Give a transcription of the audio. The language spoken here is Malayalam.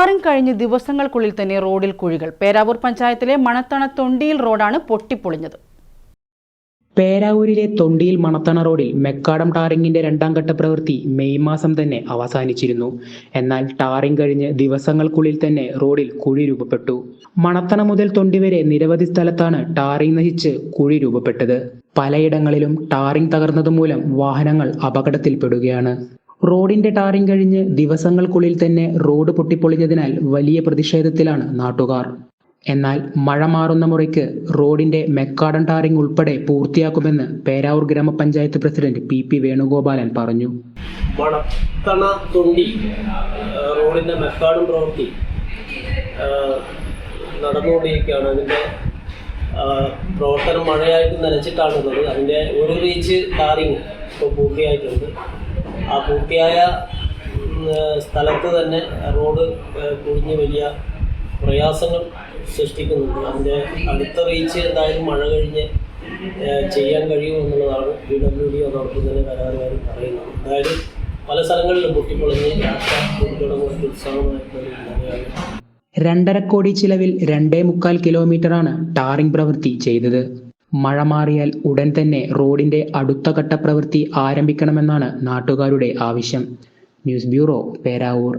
ടാറിംഗ് കഴിഞ്ഞ് ദിവസങ്ങൾക്കുള്ളിൽ തന്നെ റോഡിൽ കുഴികൾ. പേരാവൂർ പഞ്ചായത്തിലെ മണത്തണ തൊണ്ടിയിൽ റോഡാണ് പൊട്ടിപ്പൊളിഞ്ഞത്. പേരാവൂരിലെ തൊണ്ടിയിൽ മണത്തണ റോഡിൽ മെക്കാടം ടാറിങ്ങിന്റെ രണ്ടാം ഘട്ട പ്രവൃത്തി മെയ് മാസം തന്നെ അവസാനിച്ചിരുന്നു. എന്നാൽ ടാറിംഗ് കഴിഞ്ഞ് ദിവസങ്ങൾക്കുള്ളിൽ തന്നെ റോഡിൽ കുഴി രൂപപ്പെട്ടു. മണത്തണ മുതൽ തൊണ്ടി വരെ നിരവധി സ്ഥലത്താണ് ടാറിംഗ് നശിച്ച് കുഴി രൂപപ്പെട്ടത്. പലയിടങ്ങളിലും ടാറിംഗ് തകർന്നതുമൂലം വാഹനങ്ങൾ അപകടത്തിൽപ്പെടുകയാണ്. റോഡിന്റെ ടാറിംഗ് കഴിഞ്ഞ് ദിവസങ്ങൾക്കുള്ളിൽ തന്നെ റോഡ് പൊട്ടിപ്പൊളിഞ്ഞതിനാൽ വലിയ പ്രതിഷേധത്തിലാണ് നാട്ടുകാർ. എന്നാൽ മഴ മാറുന്ന മുറയ്ക്ക് റോഡിന്റെ മെക്കാടൻ ടാറിംഗ് ഉൾപ്പെടെ പൂർത്തിയാക്കുമെന്ന് പേരാവൂർ ഗ്രാമപഞ്ചായത്ത് പ്രസിഡന്റ് പി പി വേണുഗോപാലൻ പറഞ്ഞു. മണത്തണ തൊണ്ടി റോഡിന്റെ മെക്കാടും പ്രവൃത്തി നടന്നുകൊണ്ടിരിക്കുകയാണ്. അതിന്റെ പ്രവർത്തനം മഴയായിട്ട് നനച്ചിട്ടാണുള്ളത് അതിന്റെ ഒരു റീച്ച് ടാറിംഗ് ഇപ്പോൾ പൂർത്തിയായിട്ടുണ്ട്. ആ പൂർത്തിയായ സ്ഥലത്ത് തന്നെ റോഡ് കുഴിഞ്ഞ് വലിയ പ്രയാസങ്ങൾ സൃഷ്ടിക്കുന്നുണ്ട്. അതിന്റെ അടുത്ത റീച്ച് എന്തായാലും മഴ കഴിഞ്ഞ് ചെയ്യാൻ കഴിയും എന്നുള്ളതാണ് ബി ഡബ്ല്യു ഡി അതോടൊപ്പം കരാറുകാർ പറയുന്നത്. എന്തായാലും പല സ്ഥലങ്ങളിലും പൊട്ടിപ്പൊളിഞ്ഞ് യാത്ര കുട്ടികളുടെ രണ്ടര കോടി ചിലവിൽ രണ്ടേ മുക്കാൽ കിലോമീറ്ററാണ് ടാറിംഗ് പ്രവൃത്തി ചെയ്തത്. മഴ മാറിയാൽ ഉടൻ തന്നെ റോഡിന്റെ അടുത്ത ഘട്ട പ്രവൃത്തി ആരംഭിക്കണമെന്നാണ് നാട്ടുകാരുടെ ആവശ്യം. News bureau Peravoor.